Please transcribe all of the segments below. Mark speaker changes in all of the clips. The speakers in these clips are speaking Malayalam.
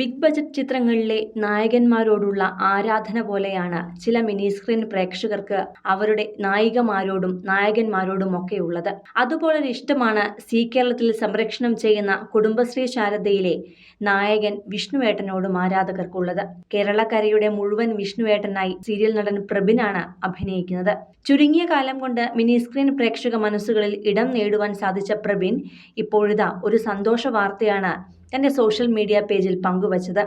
Speaker 1: ബിഗ് ബജറ്റ് ചിത്രങ്ങളിലെ നായകന്മാരോടുള്ള ആരാധന പോലെയാണ് ചില മിനി സ്ക്രീൻ പ്രേക്ഷകർക്ക് അവരുടെ നായികമാരോടും ഒക്കെ നായകന്മാരോടുമൊക്കെയുള്ളത് അതുപോലൊരു ഇഷ്ടമാണ് സി കേരളത്തിൽ സംരക്ഷണം ചെയ്യുന്ന കുടുംബശ്രീ ശാരദയിലെ നായകൻ വിഷ്ണുവേട്ടനോടും ആരാധകർക്കുള്ളത്. കേരളക്കരയുടെ മുഴുവൻ വിഷ്ണുവേട്ടനായി സീരിയൽ നടൻ പ്രബിനാണ് അഭിനയിക്കുന്നത്. ചുരുങ്ങിയ കാലം കൊണ്ട് മിനി സ്ക്രീൻ പ്രേക്ഷക മനസ്സുകളിൽ ഇടം നേടുവാൻ സാധിച്ച പ്രബിൻ ഇപ്പോഴിതാ ഒരു സന്തോഷ വാർത്തയാണ് തന്റെ സോഷ്യൽ മീഡിയ പേജിൽ പങ്കുവച്ചത്.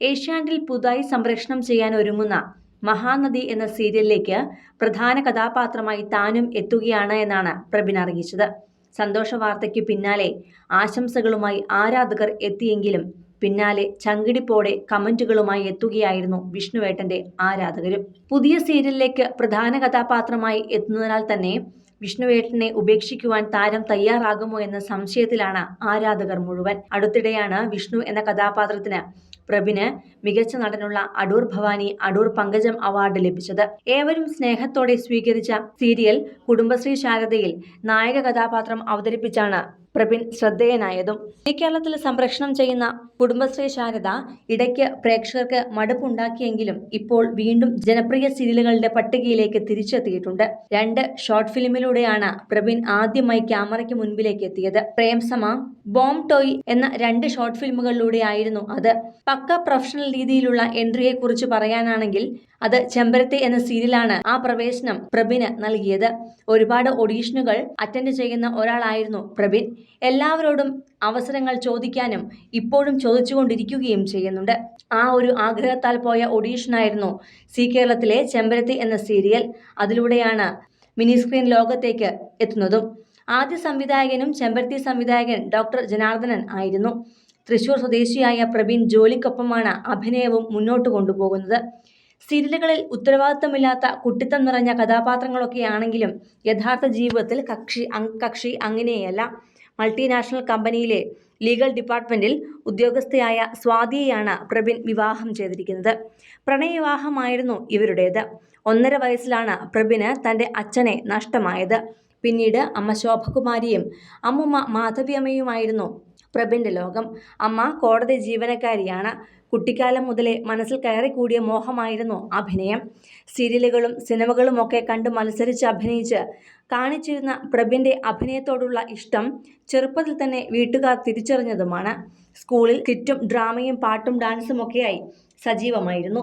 Speaker 1: ഏഷ്യാനെറ്റിൽ പുതുതായി സംപ്രേഷണം ചെയ്യാൻ ഒരുങ്ങുന്ന മഹാനദി എന്ന സീരിയലിലേക്ക് പ്രധാന കഥാപാത്രമായി താനും എത്തുകയാണ് എന്നാണ് പ്രബിൻ അറിയിച്ചത്. സന്തോഷ വാർത്തയ്ക്ക് പിന്നാലെ ആശംസകളുമായി ആരാധകർ എത്തിയെങ്കിലും പിന്നാലെ ചങ്കിടിപ്പോടെ കമന്റുകളുമായി എത്തുകയായിരുന്നു വിഷ്ണുവേട്ടന്റെ ആരാധകരും. പുതിയ സീരിയലിലേക്ക് പ്രധാന കഥാപാത്രമായി എത്തുന്നതിനാൽ തന്നെ വിഷ്ണുവേട്ടനെ ഉപേക്ഷിക്കുവാൻ താരം തയ്യാറാകുമോ എന്ന സംശയത്തിലാണ് ആരാധകർ മുഴുവൻ. അടുത്തിടെയാണ് വിഷ്ണു എന്ന കഥാപാത്രത്തിന് പ്രഭിന് മികച്ച നടനുള്ള അടൂർ ഭവാനി അടൂർ പങ്കജം അവാർഡ് ലഭിച്ചത്. ഏവരും സ്നേഹത്തോടെ സ്വീകരിച്ച സീരിയൽ കുടുംബശ്രീ ശാരദയിൽ നായക കഥാപാത്രം അവതരിപ്പിച്ചാണ് പ്രബിൻ ശ്രദ്ധേയനായതും. ഈ കേരളത്തിൽ സംപ്രേഷണം ചെയ്യുന്ന കുടുംബശ്രീ ശാരദ ഇടയ്ക്ക് പ്രേക്ഷകർക്ക് മടുപ്പുണ്ടാക്കിയെങ്കിലും ഇപ്പോൾ വീണ്ടും ജനപ്രിയ സീരിയലുകളുടെ പട്ടികയിലേക്ക് തിരിച്ചെത്തിയിട്ടുണ്ട്. രണ്ട് ഷോർട്ട് ഫിലിമിലൂടെയാണ് പ്രബിൻ ആദ്യമായി ക്യാമറയ്ക്ക് മുൻപിലേക്ക് എത്തിയത്. പ്രേംസമ ബോം ടോയ് എന്ന രണ്ട് ഷോർട്ട് ഫിലിമുകളിലൂടെയായിരുന്നു അത്. പക്ക പ്രൊഫഷണൽ രീതിയിലുള്ള എൻട്രിയെ കുറിച്ച് പറയാനാണെങ്കിൽ അത് ചെമ്പരത്തി എന്ന സീരിയലാണ് ആ പ്രവേശനം പ്രബിന് നൽകിയത്. ഒരുപാട് ഓഡീഷനുകൾ അറ്റൻഡ് ചെയ്യുന്ന ഒരാളായിരുന്നു പ്രബിൻ. എല്ലാവരോടും അവസരങ്ങൾ ചോദിക്കാനും ഇപ്പോഴും ചോദിച്ചുകൊണ്ടിരിക്കുകയും ചെയ്യുന്നുണ്ട്. ആ ഒരു ആഗ്രഹത്താൽ പോയ ഓഡീഷനായിരുന്നു സി കേരളത്തിലെ ചെമ്പരത്തി എന്ന സീരിയൽ. അതിലൂടെയാണ് മിനി സ്ക്രീൻ ലോകത്തേക്ക് എത്തുന്നതും. ആദ്യ സംവിധായകനും ചെമ്പരത്തി സംവിധായകൻ ഡോക്ടർ ജനാർദ്ദനൻ ആയിരുന്നു. തൃശൂർ സ്വദേശിയായ പ്രവീൺ ജോലിക്കൊപ്പമാണ് അഭിനയവും മുന്നോട്ട് കൊണ്ടുപോകുന്നത്. സീരിയലുകളിൽ ഉത്തരവാദിത്തമില്ലാത്ത കുട്ടിത്തം നിറഞ്ഞ കഥാപാത്രങ്ങളൊക്കെയാണെങ്കിലും യഥാർത്ഥ ജീവിതത്തിൽ കക്ഷി കക്ഷി അങ്ങനെയല്ല. മൾട്ടിനാഷണൽ കമ്പനിയിലെ ലീഗൽ ഡിപ്പാർട്ട്മെന്റിൽ ഉദ്യോഗസ്ഥയായ സ്വാതിയെയാണ് പ്രവീൺ വിവാഹം ചെയ്തിരിക്കുന്നത്. പ്രണയവിവാഹമായിരുന്നു ഇവരുടേത്. ഒന്നര വയസ്സിലാണ് പ്രബിന് തന്റെ അച്ഛനെ നഷ്ടമായത്. പിന്നീട് അമ്മ ശോഭകുമാരിയും അമ്മുമ്മ മാധവിയമ്മയുമായിരുന്നു പ്രബിന്റെ ലോകം. അമ്മ കോടതി ജീവനക്കാരിയാണ്. കുട്ടിക്കാലം മുതലേ മനസ്സിൽ കയറിക്കൂടിയ മോഹമായിരുന്നു അഭിനയം. സീരിയലുകളും സിനിമകളുമൊക്കെ കണ്ട് മത്സരിച്ച് അഭിനയിച്ച് കാണിച്ചിരുന്ന പ്രബിന്റെ അഭിനയത്തോടുള്ള ഇഷ്ടം ചെറുപ്പത്തിൽ തന്നെ വീട്ടുകാർ തിരിച്ചറിഞ്ഞതുമാണ്. സ്കൂളിൽ കിറ്റും ഡ്രാമയും പാട്ടും ഡാൻസുമൊക്കെയായി സജീവമായിരുന്നു.